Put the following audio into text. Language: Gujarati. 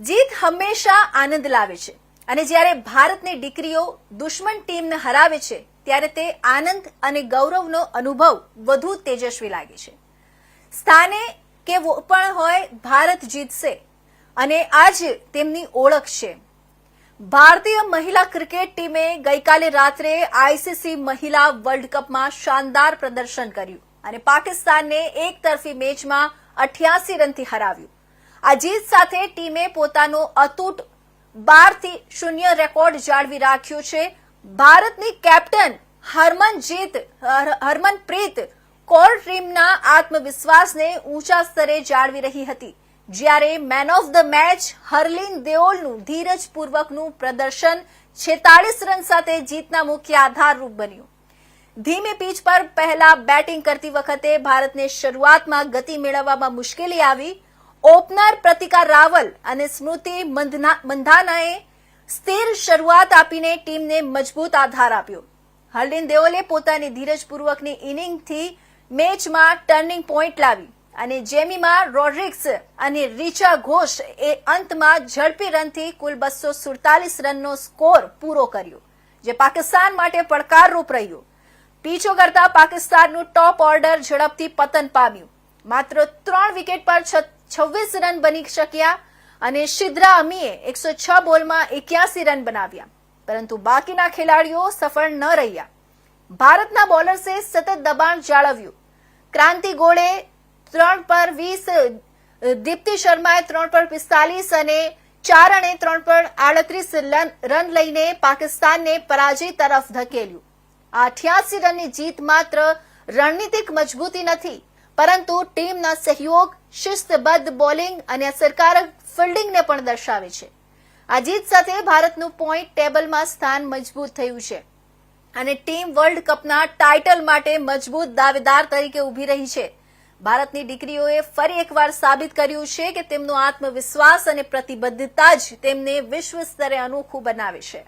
જીત હંમેશા આનંદ લાવે છે. અને જ્યારે ભારતની દીકરીઓ દુશ્મન ટીમને હરાવે છે, ત્યારે તે આનંદ અને ગૌરવનો અનુભવ વધુ તેજસ્વી લાગે છે. સ્થાને કે પણ હોય, ભારત જીતશે. અને આજ તેમની ઓળખ છે. ભારતીય મહિલા ક્રિકેટ ટીમે ગઈકાલે રાત્રે આઈસીસી મહિલા વર્લ્ડ કપમાં શાનદાર પ્રદર્શન કર્યું અને પાકિસ્તાનને એક તરફી મેચમાં અઠ્યાસી રનથી હરાવ્યું. આ જીત સાથે ટીમે પોતાનો અતૂટ બારથી શૂન્ય રેકોર્ડ જાળવી રાખ્યો છે. ભારતની કેપ્ટન હરમનજીત હરમનપ્રીત કોર ટીમના આત્મવિશ્વાસને ઊંચા સ્તરે જાળવી રહી હતી, જ્યારે man of the match Harleen દેઓલનું ધીરજપૂર્વકનું પ્રદર્શન છેતાળીસ રન સાથે જીતના મુખ્ય આધારરૂપ બન્યું. ધીમી પીચ પર પહેલા બેટિંગ કરતી વખતે ભારતને શરૂઆતમાં ગતિ મેળવવામાં મુશ્કેલી આવી ઓપનર પ્રતિકા રાવલ અને સ્મૃતિ મંધના- મંધાનાએ સ્થિર શરૂઆત આપીને ટીમને મજબૂત આધાર આપ્યો. હર્લિન દેઓલે પોતાની ધીરજપૂર્વકની ઇનિંગથી મેચમાં ટર્નિંગ પોઈન્ટ લાવી અને જેમીમાં રોડ્રિક્સ અને રીચા ઘોષ એ અંતમાં ઝડપી રનથી કુલ બસો સુડતાલીસ રનનો સ્કોર પૂરો કર્યો, જે પાકિસ્તાન માટે પડકારરૂપ રહ્યું. પીછો કરતા પાકિસ્તાનનું ટોપ ઓર્ડર ઝડપથી પતન પામ્યું. માત્ર ત્રણ વિકેટ પર છવ્વીસ રન બની શક્યા અને શિદ્રા અમીએ એકસો છ બોલમાં એક્યાસી રન બનાવ્યા. પરંતુ બાકીના ખેલાડીઓ સફળ ન રહ્યા. ભારતના બોલર્સે સતત દબાણ જાળવ્યું. ક્રાંતિ ગોળે ત્રણ પર વીસ, દીપ્તિ શર્માએ ત્રણ પર પિસ્તાલીસ અને ચારણે ત્રણ પર આડત્રીસ રન લઈને પાકિસ્તાનને પરાજય તરફ ધકેલ્યું. આ અઠ્યાસી રનની જીત માત્ર રણનીતિક મજબૂતી નથી પરંતુ ટીમના સહયોગ, શિસ્તબદ્ધ બોલિંગ અને અસરકારક ફિલ્ડિંગને પણ દર્શાવે છે. આ જીત સાથે ભારતનું પોઈન્ટ ટેબલમાં સ્થાન મજબૂત થયું છે. અને ટીમ વર્લ્ડ કપના ટાઇટલ માટે મજબૂત દાવેદાર તરીકે ઊભી રહી છે. ભારતની દીકરીઓએ ફરી એકવાર સાબિત કર્યું છે કે તેમનો આત્મવિશ્વાસ અને પ્રતિબદ્ધતા જ તેમને વિશ્વ સ્તરે અનોખું બનાવે છે.